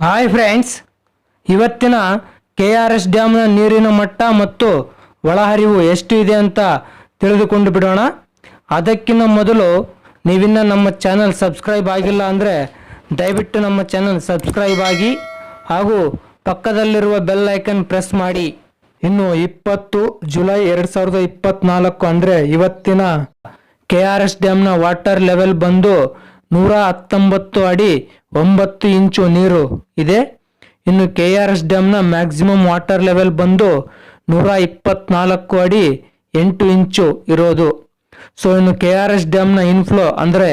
Hi friends ಇವತ್ತಿನ K R S ಡ್ಯಾಮ್ನ ನೀರಿನ ಮಟ್ಟ ಮತ್ತು ಒಳಹರಿವು ಎಷ್ಟು ಇದೆ ಅಂತ ತಿಳಿದುಕೊಂಡು ಬಿಡೋಣ. ಅದಕ್ಕಿಂತ ಮೊದಲು ನೀವಿನ್ನ ನಮ್ಮ ಚಾನಲ್ ಸಬ್ಸ್ಕ್ರೈಬ್ ಆಗಿಲ್ಲ ಅಂದರೆ ದಯವಿಟ್ಟು ನಮ್ಮ ಚಾನಲ್ ಸಬ್ಸ್ಕ್ರೈಬ್ ಆಗಿ ಹಾಗೂ ಪಕ್ಕದಲ್ಲಿರುವ ಬೆಲ್ ಐಕನ್ ಪ್ರೆಸ್ ಮಾಡಿ. ಇನ್ನು ಇಪ್ಪತ್ತು ಜುಲೈ ಎರಡು ಸಾವಿರದ ಇಪ್ಪತ್ನಾಲ್ಕು ಅಂದರೆ ಇವತ್ತಿನ ಕೆ ಆರ್ ಎಸ್ ಡ್ಯಾಮ್ನ ವಾಟರ್ ಲೆವೆಲ್ ಬಂದು ನೂರ ಹತ್ತೊಂಬತ್ತು ಅಡಿ ಒಂಬತ್ತು ಇಂಚು ನೀರು ಇದೆ. ಇನ್ನು ಕೆ ಆರ್ ಎಸ್ ಡ್ಯಾಮ್ನ ಮ್ಯಾಕ್ಸಿಮಮ್ ವಾಟರ್ ಲೆವೆಲ್ ಬಂದು ನೂರ ಇಪ್ಪತ್ನಾಲ್ಕು ಅಡಿ ಎಂಟು ಇಂಚು ಇರೋದು. ಸೊ, ಇನ್ನು ಕೆ ಆರ್ ಎಸ್ ಡ್ಯಾಮ್ನ ಇನ್ಫ್ಲೋ ಅಂದರೆ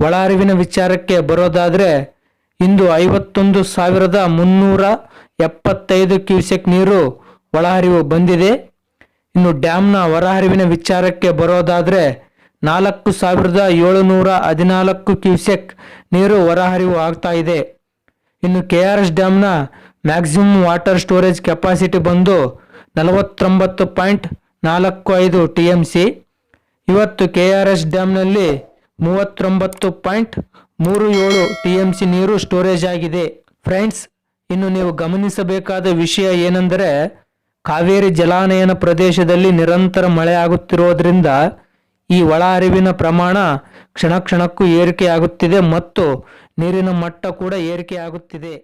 ಒಳಹರಿವಿನ ವಿಚಾರಕ್ಕೆ ಬರೋದಾದರೆ ಇಂದು ಐವತ್ತೊಂದು ಸಾವಿರದ ಮುನ್ನೂರ ಎಪ್ಪತ್ತೈದು ಕ್ಯೂಸೆಕ್ ನೀರು ಒಳಹರಿವು ಬಂದಿದೆ. ಇನ್ನು ಡ್ಯಾಮ್ನ ಹೊರಹರಿವಿನ ವಿಚಾರಕ್ಕೆ ಬರೋದಾದರೆ ನಾಲ್ಕು ಸಾವಿರದ ಏಳುನೂರ ಹದಿನಾಲ್ಕು ಕ್ಯೂಸೆಕ್ ನೀರು ಹೊರಹರಿವು ಆಗ್ತಾ ಇದೆ. ಇನ್ನು ಕೆ ಆರ್ ಎಸ್ ಡ್ಯಾಮ್ನ ಮ್ಯಾಕ್ಸಿಮಮ್ ವಾಟರ್ ಸ್ಟೋರೇಜ್ ಕೆಪಾಸಿಟಿ ಬಂದು ನಲವತ್ತೊಂಬತ್ತು ಪಾಯಿಂಟ್ ನಾಲ್ಕು ಐದು ಟಿ ಎಂ ಸಿ ಇವತ್ತು ಕೆ ಆರ್ ಎಸ್ ಡ್ಯಾಮ್ನಲ್ಲಿ ಮೂವತ್ತೊಂಬತ್ತು ಪಾಯಿಂಟ್ ಮೂರು ಏಳು ಟಿ ಎಂ ಸಿ ನೀರು ಸ್ಟೋರೇಜ್ ಆಗಿದೆ. ಫ್ರೆಂಡ್ಸ್, ಇನ್ನು ನೀವು ಗಮನಿಸಬೇಕಾದ ವಿಷಯ ಏನೆಂದರೆ, ಕಾವೇರಿ ಜಲಾನಯನ ಪ್ರದೇಶದಲ್ಲಿ ನಿರಂತರ ಮಳೆ ಆಗುತ್ತಿರೋದ್ರಿಂದ ಈ ಒಳ ಹರಿವಿನ ಪ್ರಮಾಣ ಕ್ಷಣ ಕ್ಷಣಕ್ಕೂ ಏರಿಕೆಯಾಗುತ್ತಿದೆ ಮತ್ತು ನೀರಿನ ಮಟ್ಟ ಕೂಡ ಏರಿಕೆಯಾಗುತ್ತಿದೆ.